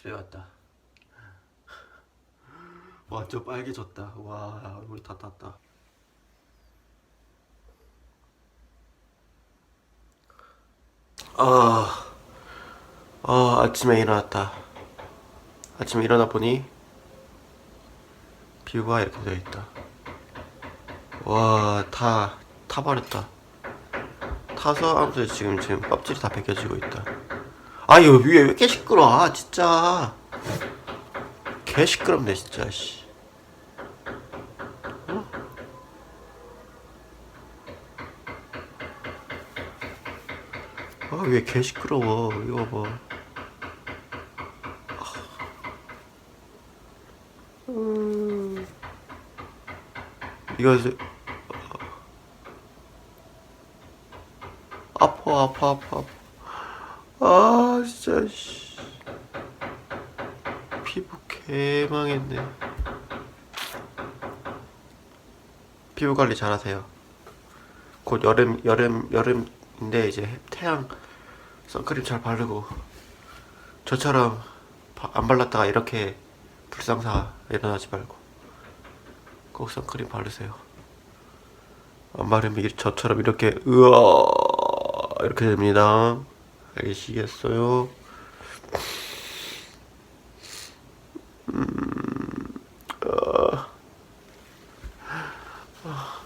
집에 왔다. 완전 빨개졌다. 와, 얼굴이 다 탔다. 아, 아, 아침에 일어났다. 아침에 일어나 보니 뷰가 이렇게 되어 있다. 와, 다 타버렸다. 타서 아무튼 지금 지금 껍질이 다 벗겨지고 있다. 아, 이거 위에 왜 이렇게 시끄러? 아, 진짜. 개 시끄럽네, 진짜. 씨. 어? 아, 왜 개 시끄러워? 이거 봐. 음. 이거 아파 아파 아파 아파. 아 진짜 씨. 피부 개망했네. 피부 관리 잘하세요. 곧 여름 여름 여름인데 이제 태양 선크림 잘 바르고 저처럼 바- 안 발랐다가 이렇게 불상사 일어나지 말고 꼭 선크림 바르세요. 안 바르면 이- 저처럼 이렇게 으아 이렇게 됩니다 알겠시겠어요? 음, 어.